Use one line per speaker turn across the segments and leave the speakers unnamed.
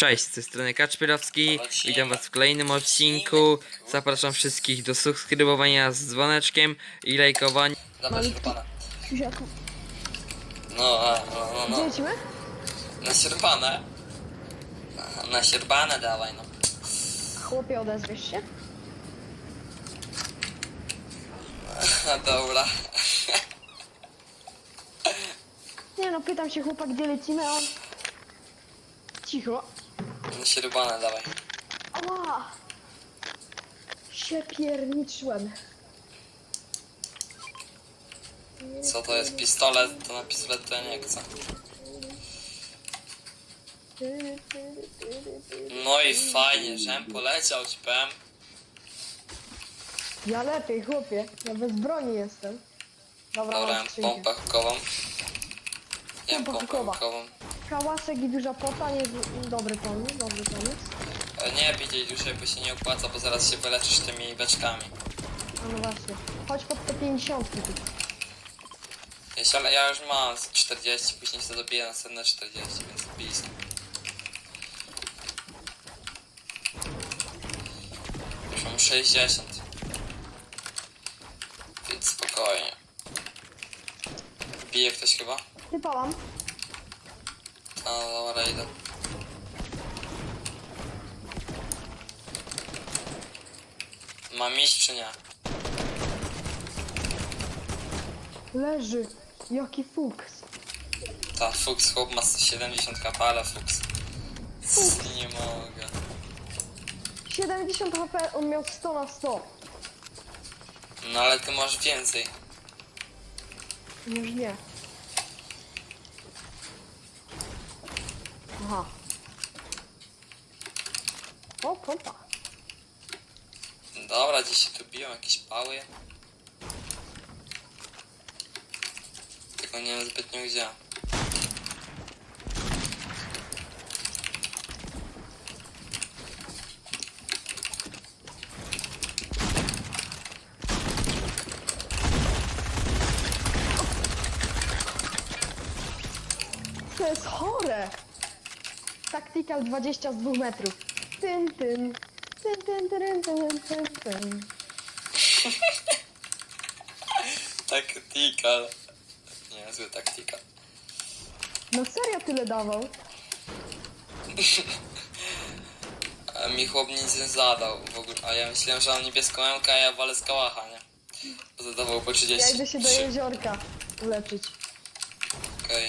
Cześć, z tej strony Kaczpirowski. Witam was w kolejnym odcinku. Zapraszam wszystkich do subskrybowania z dzwoneczkiem i lajkowania.
Dobra, sierpana. No, a, no, no,
Gdzie
no.
lecimy?
Na sierpane. Aha, Na sierpane dawaj, no.
Chłopie, odezwiesz się?
Dobra.
Nie no, pytam się chłopak, gdzie lecimy, a on... Cicho.
Sierpane dawaj.
Ała! Się pierniczyłem.
Co to jest pistolet? To na pistolet to ja nie chcę. No i fajnie, żem poleciał ci powiem.
Ja lepiej, chłopie. Ja bez broni jestem. Dobra,
Dobra,
mam skrzynkę.
pompę hukową.
Pompa
pompę
hukowa.
hukową.
Kałasek i duża pota, nie dobry pomysł, dobry pomysł.
Ale nie widzieć dłużej, bo się nie opłaca, bo zaraz się wyleczysz tymi beczkami.
A no właśnie. Chodź pod te 50 tu.
Jeśli, ale ja już mam z 40, później sobie dobiję następne 40, więc blisko. Już mam 60. Więc spokojnie. Bije ktoś chyba?
Ty pałam.
A dobra, idę. Mam iść czy nie?
Leży. Jaki fuks.
Ta Fuchs chłop ma 170 kp, ale Fuchs. Nie mogę.
70 HP, on miał 100 na 100.
No ale ty masz więcej.
Już nie. Aha. O, pompa.
Dobra, gdzieś się tu biją jakieś pały. Tylko nie wiem zbytnio gdzie.
To jest chore. Tactical 20 z 2 metrów. Tyn, tyn. Tyn, tyn, tyn, tyn, tyn, tyn.
Taktikal. Niezły taktikal.
No serio tyle dawał?
A mi chłop nic nie zadał w ogóle. A ja myślałem, że mam niebieską MK, a ja walę z kałacha, nie? Bo zadawał po 30.
Ja idę się do jeziorka uleczyć.
Okej.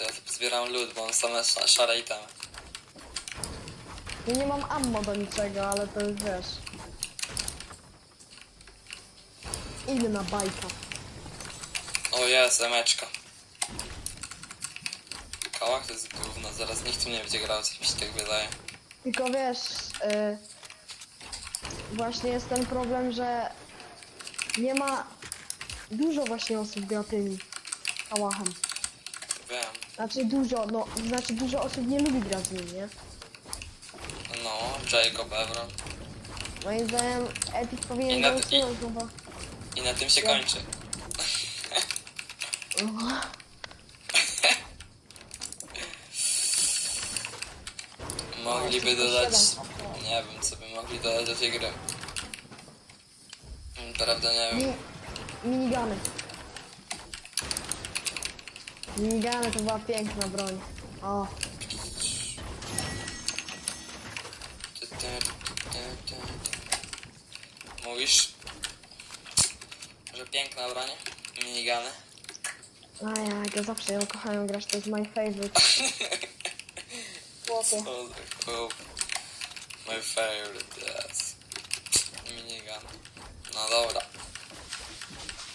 Ja zbieram lód, bo mam same sz- szare itemy.
Ja nie mam ammo do niczego, ale to już wiesz. Inna bajka.
O jest, emeczka. Kałach to jest gówno, zaraz nikt tu nie będzie grał, coś mi się tak wydaje.
Tylko wiesz, y, właśnie jest ten problem, że nie ma dużo właśnie osób gra tymi kałachem.
Wiem.
Znaczy dużo, no, znaczy dużo osób nie lubi grać z nim, nie?
No, Jacob Evron.
Moim zdaniem Epic
I
powinien
na-
go usunąć, no bo...
I na tym się kończy. Mogliby dodać... Nie wiem, co by mogli dodać do tej gry. Prawda nie
Mi,
wiem.
minigany. Minigany to była piękna broń. O,
Ty, ty, ty, ty, ty. Mówisz, że piękna broń, minigany.
a ja, ja zawsze ją kochałem grać, to jest my favorite. Chłopie.
My favorite, yes. Minigun. No dobra.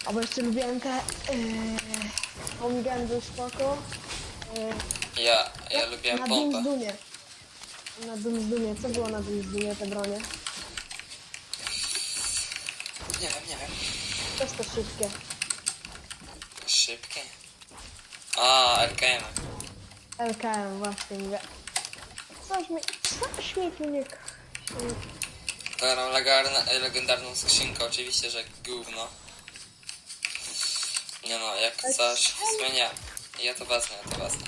Albo jeszcze lubiłem te... Yy, Homigan był spoko. Yy,
Ja, ja lubiłem
na
pompę.
Doomsdoomie. Na Doomsdoomie. Co było na Doomsdoomie te bronie?
Nie wiem, nie wiem.
Też to szybkie.
Szybkie. A, RKM.
LKM właśnie mówię. Coś mi... Coś mi tu nie...
Legarna- legendarną skrzynkę, oczywiście, że gówno. Nie no, jak
Ale czemu?
zmienię. Ja to wezmę, ja to wezmę.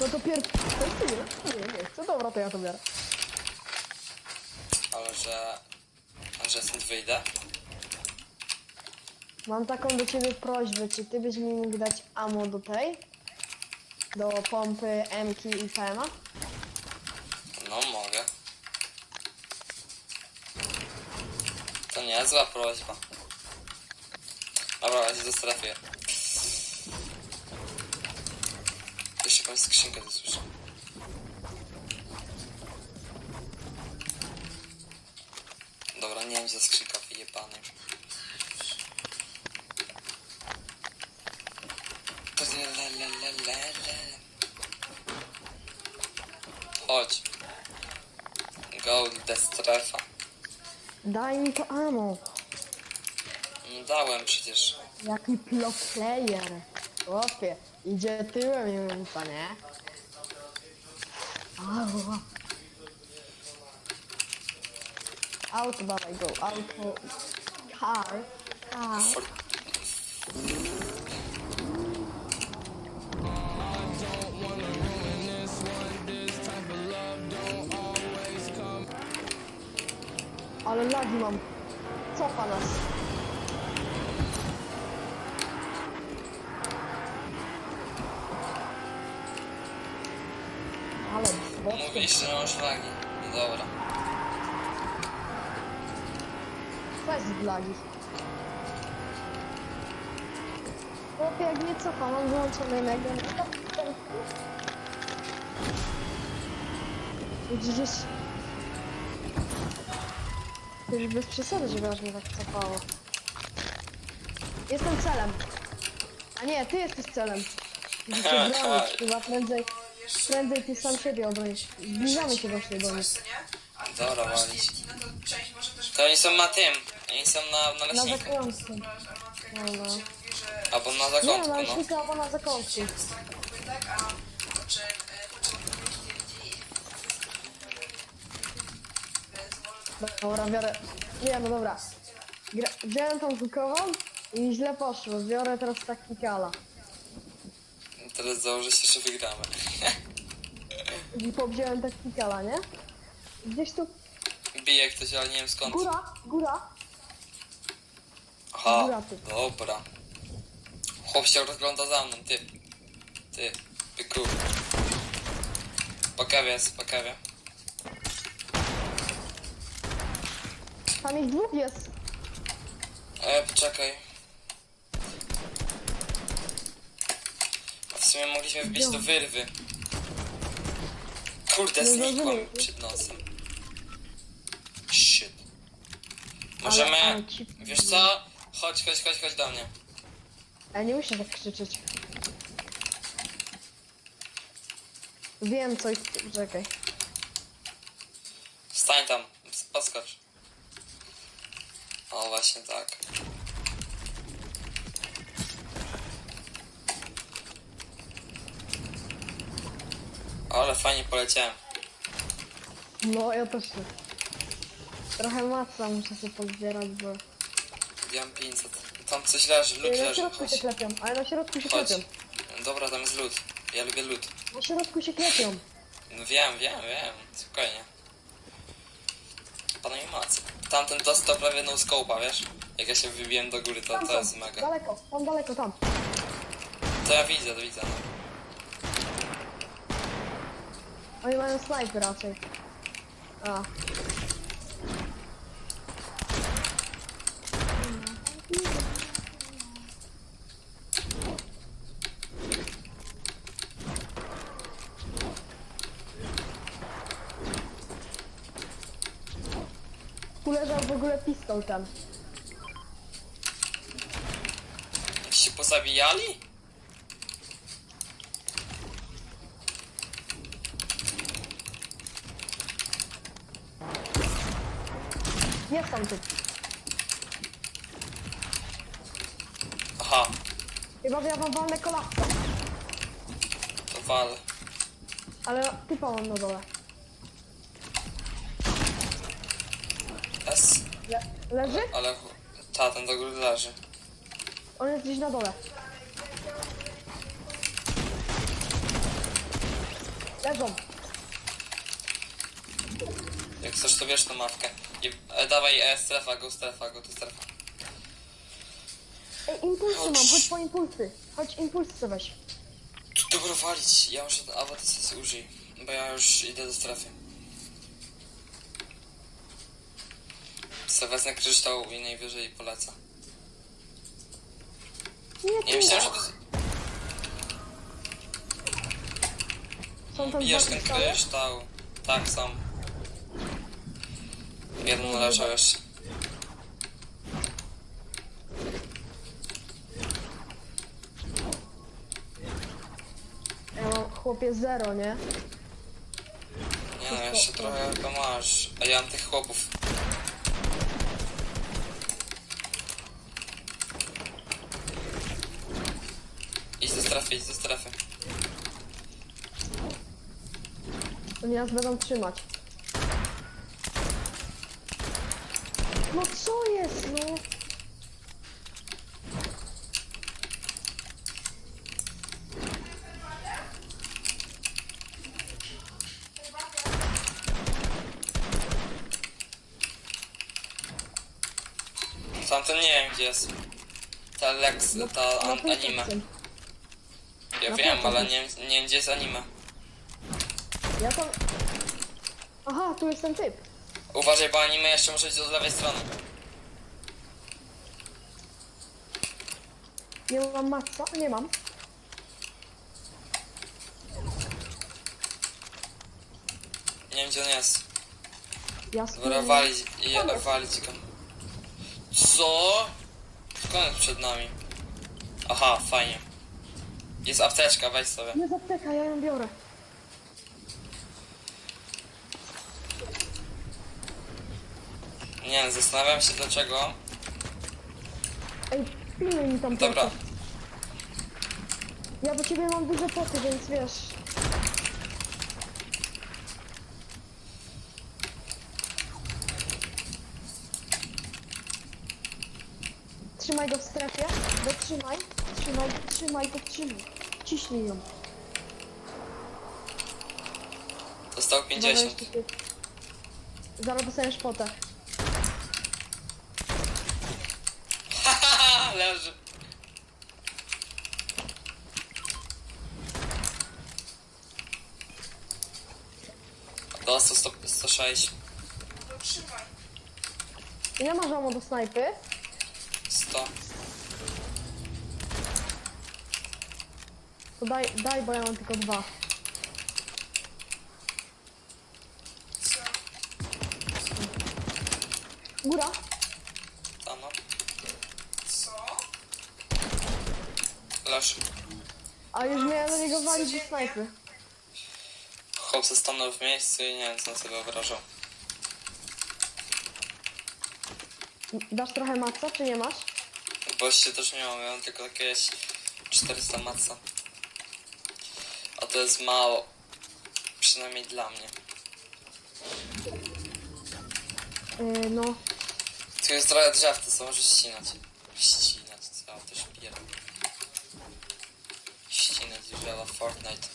No to pier... To ty nie, nie, nie chcę. Dobra, to ja to biorę.
Ale że... Że stąd wyjdę?
Mam taką do ciebie prośbę, czy ty byś mi mógł dać ammo do tej? Do pompy, M-ki i PM-a?
No mogę. To niezła prośba. Dobra, ja się zastrafię. Jeszcze jakąś skrzynkę tu słyszę. Dobra, nie wiem wyjebana już. Lelelelele. Chodź. Go the strefa.
Daj mi to ammo.
No dałem przecież.
Jaki pro player. Chłopie, idzie tyłem i mówi nie? Auto, dawaj, go, auto. Car. Car.
For...
Ale lagi mam. Cofa nas. Ale bokiem.
Mówisz, że masz lagi. No dobra.
Bez lagi. Chłopie, jak nie cofa, mam wyłączonego. Gdzieś... To już bez przesady, żeby aż mnie tak cofało. Jestem celem. A nie, ty jesteś celem. Musisz się bronić, chyba prędzej, prędzej ty sam siebie obronisz. Zbliżamy się właśnie do nich.
Dobra, walić.
No To
oni są na tym. Są na, na
Na
leśniku.
zakątku. No, no.
Albo na
Nie,
zakątku,
na
no.
leśniku albo na zakątku.
jest ubytek, a po czym, po czym TNT Więc może
Dobra, biorę. Nie, no dobra. Gra... Wziąłem tą hukową i źle poszło. Biorę teraz taktikala.
Teraz założę się, że wygramy.
I powziąłem taktikala, nie? Gdzieś tu.
Bije ktoś, ale nie wiem skąd.
Góra, góra.
Aha, dobra. Chłop się rozgląda za mną, ty. Ty, byku. Pokawia jest, pokawia.
Tam ich dwóch jest.
E, poczekaj. A w sumie mogliśmy wbić do wyrwy. Kurde, mi
zrozumiałem.
przed nosem. Shit. Możemy...
ale ci-
Wiesz co? Chodź, chodź, chodź, chodź do mnie.
Ale nie musisz tak krzyczeć. Wiem co i... Czekaj.
Stań tam, podskocz. O, właśnie tak. Ale fajnie poleciałem.
No, ja też. Trochę maca muszę sobie pozbierać, bo...
Ja mam 500. Tam coś leży, lód
Na
leży.
środku
Chodź.
się klepią, ale na środku się
Chodź.
klepią.
Dobra, tam jest lód. Ja lubię lód.
Na środku się klepią.
No wiem, wiem, wiem. Spokojnie. Panuj moc. Tamten dostał prawie no scope'a, wiesz? Jak ja się wybiłem do góry, to,
Tam
to
są,
jest mega.
daleko, tam daleko, tam.
To ja widzę, to widzę. No.
Oni mają snajpy raczej. A. Tu leżał w ogóle pistol tam.
Się pozabijali?
Jest tam tu.
Aha,
Chyba ja wam walnę
to wal.
Ale typa mam na dole.
S.
Le leży?
Ale ta, ten do góry leży.
On jest gdzieś na dole. Leżą.
Jak chcesz, to wiesz tą mapkę. I e, dawaj e, strefa, go strefa, go to strefa.
Ej, impulsy mam, chodź po impulsy. Chodź impulsy weź.
Tu Dobra, walić. Ja muszę, ty sobie użyj. Bo ja już idę do strefy. Se wezmę kryształ i najwyżej polecę.
Nie,
Nie myślałem, że to...
Są tam
Bijesz ten kryształ. Tak, są. Jeden leżał jeszcze.
Ja mam chłopie zero, nie?
Nie no, jeszcze trochę to masz. A ja mam tych chłopów. Idź do strefy, idź do strefy.
Oni nas będą trzymać. No co jest, no?
Tamten nie wiem gdzie jest. Ta Lex, ta
Na
an,
tym
anime. Ja
na
wiem, ale nie, nie wiem gdzie jest anime.
Ja tam... Aha, tu jest ten typ.
Uważaj, bo anime jeszcze muszę iść od lewej strony.
Nie mam matca? Nie mam.
Nie wiem gdzie on jest.
Ja
Dobra, walić, walić go. Co? Skąd jest przed nami? Aha, fajnie. Jest apteczka, weź sobie.
Nie zapteka, ja ją biorę.
Nie wiem, zastanawiam się dlaczego.
Ej, pilnuj mi tam
Dobra.
plecy. Ja do ciebie mam duże poty, więc wiesz... Trzymaj go w strefie, dotrzymaj, trzymaj, trzymaj, podtrzymaj. Ciśnij ją. Uważaj,
50.
jeszcze ty. Zaraz dostaniesz potę.
Leży. Dostał 100, 106.
No trzymaj.
Ile masz ammo do snajpy?
100.
To daj, daj, bo ja mam tylko dwa.
Co?
Góra?
Tam no.
Co?
Leży.
A już miałem na niego walić do snajpy.
Chłop se stanął w miejscu i nie wiem co on sobie wyobrażał.
Dasz trochę matca, czy nie masz?
Jeszcze też nie mam, ja mam tylko jakieś 400 matca. A to jest mało. Przynajmniej dla mnie.
Yy, no.
Tu jest trochę drzew, to co możesz ścinać. Ścinać, co ja też piję. Ścinać drzewa Fortnite.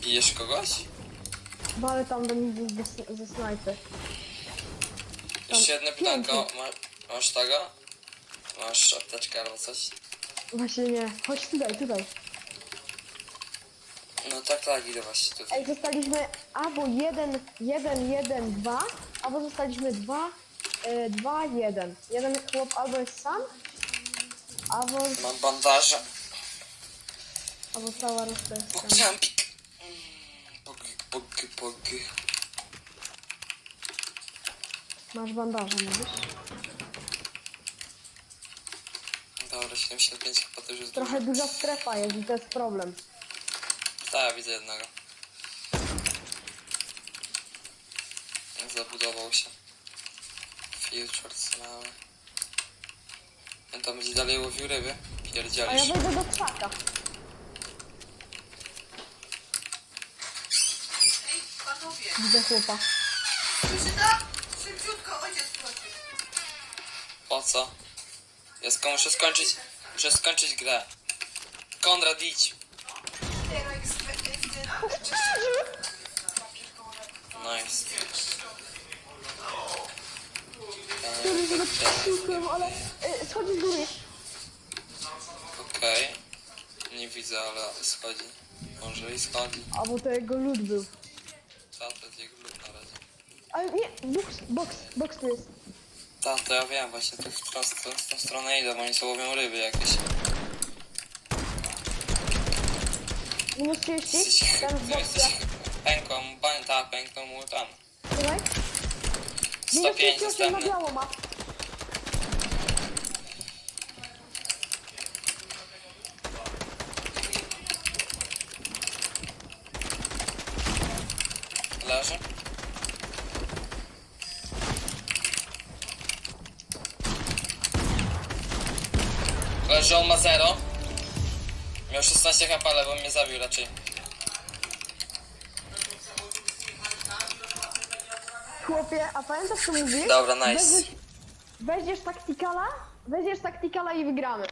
Bijesz kogoś?
Walę tam do nich ze, ze, snajpy.
Jeszcze jedno pytanko.
pięknie.
Ma, masz tego? Masz apteczkę albo coś?
Właśnie nie. Chodź tutaj, tutaj.
No tak, tak, idę właśnie tutaj.
Ej, zostaliśmy albo 1, 1, 1, 2, albo zostaliśmy 2, 2, 1. Jeden chłop albo jest sam, albo,
Mam bandaże.
albo cała reszta jest.
Pogrzępik. Pog, pog, pog.
Masz bandaże, mówisz?
Dobra, 75 chyba to już jest
Trochę duża strefa jest i to jest problem.
Tak, widzę jednego. Zabudował się. Futures mały. On tam będzie dalej łowił ryby.
A ja
Pierdzielisz.
wejdę do krzaka.
Ej, panowie.
Widzę chłopa.
Wyczyta? Szybciutko, ojciec prosi.
Po co? Ja sko- muszę skończyć. Muszę skończyć grę. Konrad idź. Nice.
Który żeby przyszłem, ale y, schodzi z góry.
Okej. Nie widzę, ale schodzi. Może i schodzi.
A bo to jego lud był.
Jest jego lud na razie.
Ale nie, box, box, box tu jest.
Ta, to ja wiem, właśnie tu w tą, tą, tą stronę idę, bo oni sobie łowią ryby jakieś.
Minus 30,
Jesteś,
ten w
ty
boxie.
jesteś pęką, bań, ta, pęką mu tam.
Słuchaj. Minus
105
38 na
następny.
biało ma.
Leży, on ma 0. Miał 16 HP, ale bo mnie zabił raczej.
Chłopie, a pamiętasz co mówisz?
Dobra, nice.
Weźmiesz, weźmiesz taktikala, weźmiesz taktikala i wygramy.